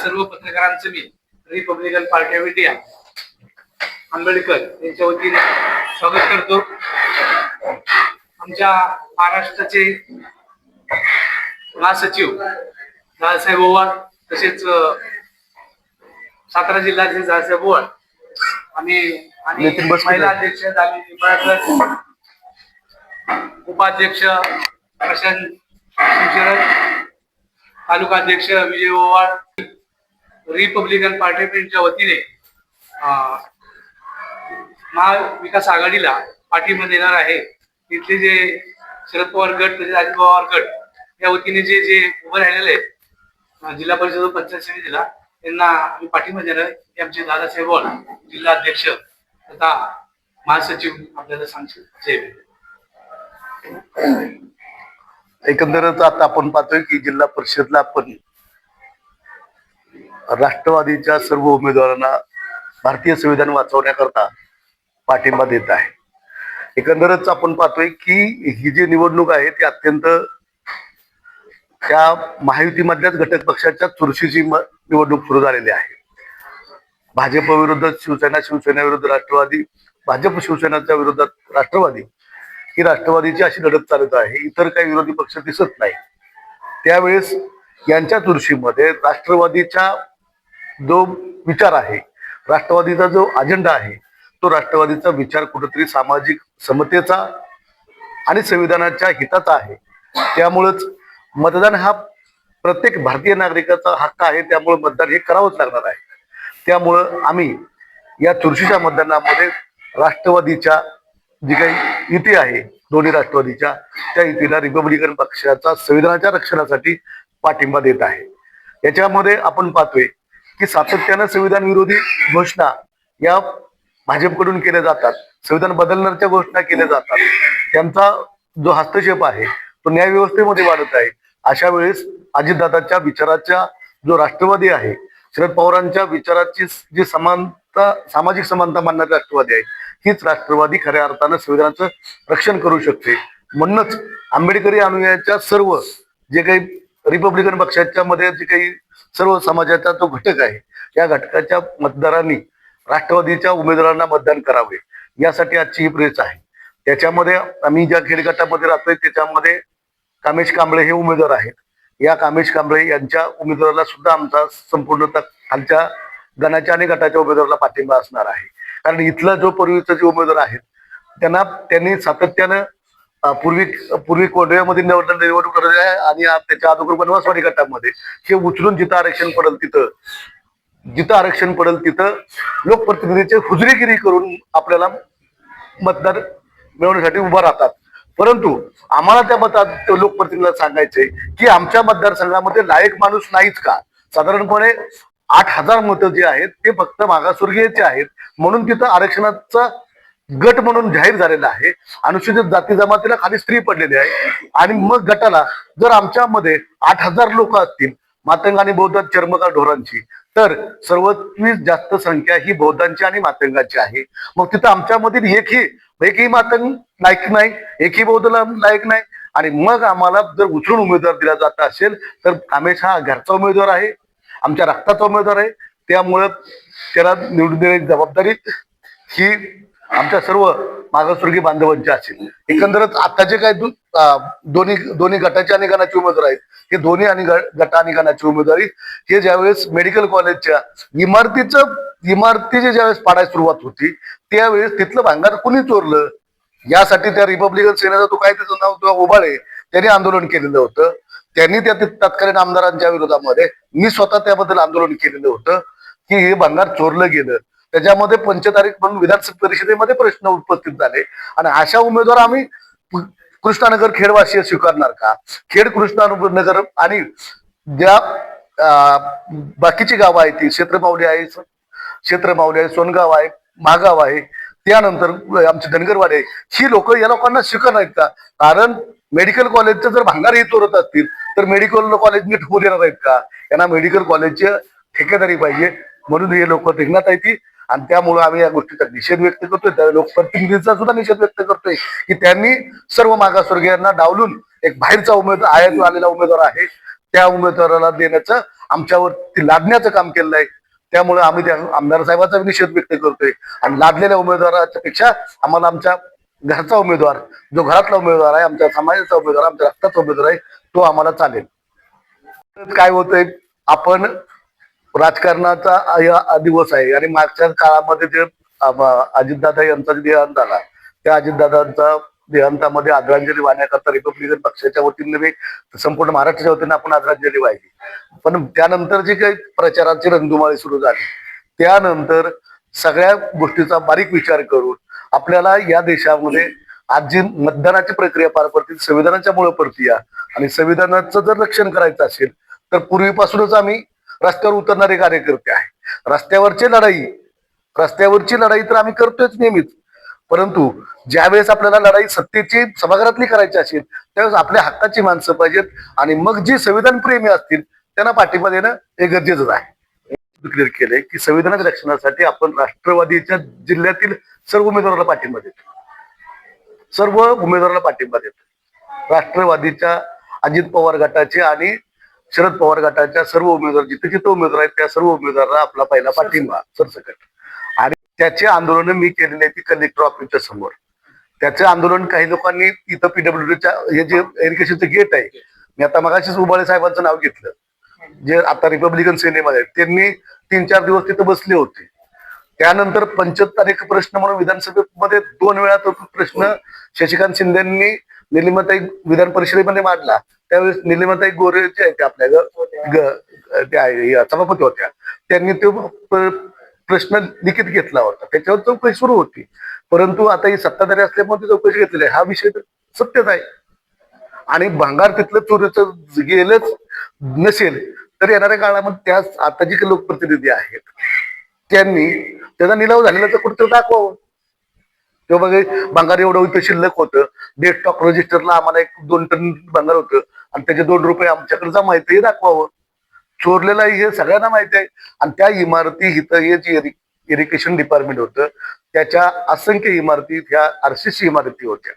सर्व पत्रकारांचं मी Republican party of India Ambedkar यांच्या वतीने स्वागत करतो आमच्या महाराष्ट्राचे महासचिव दादासाहेब ओवाळ तसेच सातारा जिल्ह्याचे दादासाहेब ओवाळ आम्ही आणि महिला. अध्यक्ष उपाध्यक्ष प्रशांत तालुका अध्यक्ष विजय ओवाळ रिपब्लिकन पार्टी प्रिंटच्या वतीने महाविकास आघाडीला पाठिंबा देणार आहे. तिथले जे शरद पवार गट तसेच अजित पवार गट या वतीने जे जे उभं राहिलेले आहेत जिल्हा परिषद व पंचायत समितीला त्यांना आम्ही पाठिंबा देणार आहे. आमचे दादासाहेब ओवाळ जिल्हा अध्यक्ष तथा महासचिव आपल्याला सांगतील. जय एकंदरच आता आपण पाहतोय की जिल्हा परिषदला आपण राष्ट्रवादीच्या सर्व उमेदवारांना भारतीय संविधान वाचवण्याकरता पाठिंबा देत आहे. एकंदरच आपण पाहतोय की ही जी निवडणूक आहे ती अत्यंत त्या महायुतीमधल्याच घटक पक्षाच्या चुरशीची निवडणूक सुरू झालेली आहे. भाजप विरुद्ध शिवसेना शिवसेना विरुद्ध राष्ट्रवादी भाजप शिवसेनाच्या विरोधात राष्ट्रवादी. ही राष्ट्रवादीची अशी लढत चालत आहे इतर काही विरोधी पक्ष दिसत नाही. त्यावेळेस यांच्या चुरशीमध्ये राष्ट्रवादीच्या जो विचार आहे राष्ट्रवादीचा जो अजेंडा आहे तो राष्ट्रवादीचा विचार कुठेतरी सामाजिक समतेचा आणि संविधानाच्या हिताचा आहे. त्यामुळंच मतदान हा प्रत्येक भारतीय नागरिकाचा हक्क आहे त्यामुळे मतदान हे करावंच लागणार आहे. त्यामुळं आम्ही या चुरशीच्या मतदानामध्ये राष्ट्रवादीच्या जी काही युती आहे दोन्ही राष्ट्रवादीच्या त्या युतीला रिपब्लिकन पक्षाचा संविधानाच्या रक्षणासाठी पाठिंबा देत आहे. याच्यामध्ये आपण पाहतोय की सातत्यानं संविधान विरोधी घोषणा या भाजपकडून केल्या जातात. संविधान बदलण्याच्या घोषणा केल्या जातात. त्यांचा जो हस्तक्षेप आहे तो न्यायव्यवस्थेमध्ये वाढत आहे. अशा वेळेस अजितदादाच्या विचाराच्या जो राष्ट्रवादी आहे शरद पवारांच्या विचाराची जी समानता सामाजिक समानता मानणारी राष्ट्रवादी आहे हीच राष्ट्रवादी खऱ्या अर्थानं संविधानाचं रक्षण करू शकते. म्हणूनच आंबेडकरी अनुयायाच्या सर्व जे काही रिपब्लिकन पक्षाच्या मध्ये जे काही सर्व समाजाचा जो घटक आहे या घटकाच्या मतदारांनी राष्ट्रवादीच्या उमेदवारांना मतदान करावे. यासाठी आजची ही प्रेस आहे. त्याच्यामध्ये आम्ही ज्या खेडगटामध्ये राहतोय त्याच्यामध्ये कामेश कांबळे हे उमेदवार आहेत. या कामेश कांबळे यांच्या उमेदवाराला सुद्धा आमचा संपूर्ण खालच्या गणाच्या आणि गटाच्या उमेदवाराला पाठिंबा असणार आहे. कारण इथला जो पूर्वीचा जे उमेदवार आहेत त्यांना त्यांनी सातत्यानं पूर्वी पूर्वी कोंढव्यामध्ये निवडणूक निवडणूक आहे आणि त्याच्या अगोदर बनवासवाडी गटामध्ये हे उचलून जिथं आरक्षण पडेल तिथं जिथं आरक्षण पडेल तिथं लोकप्रतिनिधीचे हुजरीगिरी करून आपल्याला मतदार मिळवण्यासाठी उभा राहतात. परंतु आम्हाला त्या मतात लोकप्रतिनिधीला सांगायचंय की आमच्या मतदारसंघामध्ये लायक माणूस नाहीच का? साधारणपणे आठ हजार मतं जे आहेत ते फक्त मागासवर्गीयचे आहेत. म्हणून तिथं आरक्षणाचा गट म्हणून जाहीर झालेला आहे. अनुसूचित जाती जमातीला खाली स्त्री पडलेली आहे. आणि मग गटाला जर आमच्यामध्ये आठ हजार लोक असतील मातंग आणि बौद्ध चर्मकार ढोरांची तर सर्वात जास्त संख्या ही बौद्धांची आणि मातंगाची आहे. मग तिथं आमच्यामधील एकही एकही मातंग लायक नाही एकही बौद्ध लायक नाही. आणि मग आम्हाला जर उचलून उमेदवार दिला जात असेल तर कामेश हा घरचा उमेदवार आहे आमच्या रक्ताचा उमेदवार आहे. त्यामुळं त्याला निवडून देण्याची जबाबदारी ही आमच्या सर्व मागासवर्गीय बांधवांच्या असेल एकंदरच आताचे काय दोन्ही दोन्ही गटाचे आणि गणाचे उमेदवार आहेत हे दोन्ही आणि गटा गट आणि गणाची उमेदवारी हे ज्यावेळेस मेडिकल कॉलेजच्या इमारतीचं इमारतीची ज्यावेळेस पाडायला सुरुवात होती त्यावेळेस तिथलं भांगार कुणी चोरलं? यासाठी त्या रिपब्लिकन सेनेचा तो काय त्याचं नाव तो उभाळे त्यांनी आंदोलन केलेलं होतं. त्यांनी त्या तत्कालीन आमदारांच्या विरोधामध्ये मी स्वतः त्याबद्दल आंदोलन केलेलं होतं की हे भांगार चोरलं गेलं. त्याच्यामध्ये पंचतारीख म्हणून विधानसभा परिषदेमध्ये प्रश्न उपस्थित झाले. आणि अशा उमेदवार आम्ही कृष्णानगर खेडवासी स्वीकारणार का? खेड कृष्णानगर आणि ज्या बाकीची गावं आहेत ती क्षेत्रमावली आहे क्षेत्रमावली आहे सोनगाव आहे महागाव आहे त्यानंतर आमचे आहे ही लोक या लोकांना स्वीकारणार नाहीत का? कारण मेडिकल कॉलेजचं जर भांगार हे चोरत असतील तर मेडिकल कॉलेज नीट होऊ देणार आहेत का? यांना मेडिकल कॉलेजचे ठेकेदारी पाहिजे म्हणून हे लोक रिंगणात आहेत ती. आणि त्यामुळे आम्ही या गोष्टीचा निषेध व्यक्त करतोय. त्या लोकप्रतिनिधीचा सुद्धा निषेध व्यक्त करतोय की त्यांनी सर्व मागासवर्गीयांना डावलून एक बाहेरचा उमेदवार आयातून आलेला उमेदवार आहे. त्या उमेदवाराला देण्याचं आमच्यावरती लादण्याचं काम केलेलं आहे. त्यामुळे आम्ही त्या आमदार साहेबाचा निषेध व्यक्त करतोय. आणि लादलेल्या उमेदवाराच्या पेक्षा आम्हाला आमच्या घरचा उमेदवार जो घरातला उमेदवार आहे आमच्या समाजाचा उमेदवार आमच्या रक्ताचा उमेदवार आहे तो आम्हाला चालेल. काय होतंय? आपण राजकारणाचा हा दिवस आहे. आणि मागच्या काळामध्ये जे अजितदादा यांचा जे देहांत झाला त्या अजितदादांचा देहांतामध्ये आदरांजली वाहण्याकरता रिपब्लिकन पक्षाच्या वतीने संपूर्ण महाराष्ट्राच्या वतीने आपण आदरांजली वाहिली. पण त्यानंतर जी काही प्रचाराची रंगुमाळी सुरू झाली त्यानंतर सगळ्या गोष्टीचा बारीक विचार करून आपल्याला या देशामध्ये आज जी मतदानाची प्रक्रिया पार पडते संविधानाच्या मुळे पडते आणि संविधानाचं जर रक्षण करायचं असेल तर पूर्वीपासूनच आम्ही रस्त्यावर उतरणारे कार्यकर्ते आहे रस्त्यावरची लढाई रस्त्यावरची लढाई तर आम्ही करतोच नेहमीच. परंतु ज्यावेळेस आपल्याला लढाई सत्तेची सभागृहातली करायची असेल त्यावेळेस आपल्या हक्काची माणसं पाहिजेत आणि मग जी संविधान प्रेमी असतील त्यांना पाठिंबा देणं हे गरजेचंच आहे. क्लिअर केलंय की संविधानाच्या रक्षणासाठी आपण राष्ट्रवादीच्या जिल्ह्यातील सर्व उमेदवाराला पाठिंबा देतो. सर्व उमेदवाराला पाठिंबा देतो. राष्ट्रवादीच्या अजित पवार गटाचे आणि शरद पवार गटाच्या सर्व उमेदवार जिथे जिथे उमेदवार आहेत त्या सर्व उमेदवाराला आपला पहिला पाठिंबा सरसकट आणि त्याचे आंदोलन मी केलेले ती कलेक्टर ऑफिसच्या समोर. त्याचे आंदोलन काही लोकांनी इथं पीडब्ल्यूडीच्या हे जे एरिकेशनचं गेट आहे मी आता मगाशीच उबाळे साहेबांचं नाव घेतलं. जे आता रिपब्लिकन सेनेमध्ये आहेत त्यांनी तीन चार दिवस तिथं बसले होते. त्यानंतर पंच्याहत्तर एक प्रश्न म्हणून विधानसभेमध्ये दोन वेळा तो प्रश्न शशिकांत शिंदेनी निलिमाताई विधान परिषदेमध्ये मांडला. त्यावेळेस निलिमाताई गोरे जे आहेत ते आपल्या ग- त्या सभापती होत्या. त्यांनी तो प्रश्न लिखित घेतला होता. त्याच्यावर चौकशी सुरू होती. परंतु आता ही सत्ताधारी असल्यामुळे चौकशी घेतलेली आहे. हा विषय सत्यच आहे. आणि भांगार तिथलं चोरीचं गेलंच नसेल तर येणाऱ्या काळामध्ये त्या आता जे लोकप्रतिनिधी आहेत त्यांनी त्याचा निलाव झालेला तर कुठेतरी दाखवावं. तेव्हा बघा भंगार एवढं इथं शिल्लक होतं. डेट स्टॉक रजिस्टरला आम्हाला एक दोन टन भंगार होतं. आणि त्याचे दोन रुपये आमच्याकडे जमा आहे हे दाखवावं. चोरलेलं हे सगळ्यांना माहिती आहे. आणि त्या इमारती इथं हे जे इरिगेशन डिपार्टमेंट होतं त्याच्या असंख्य इमारती ह्या आरसीसी इमारती होत्या.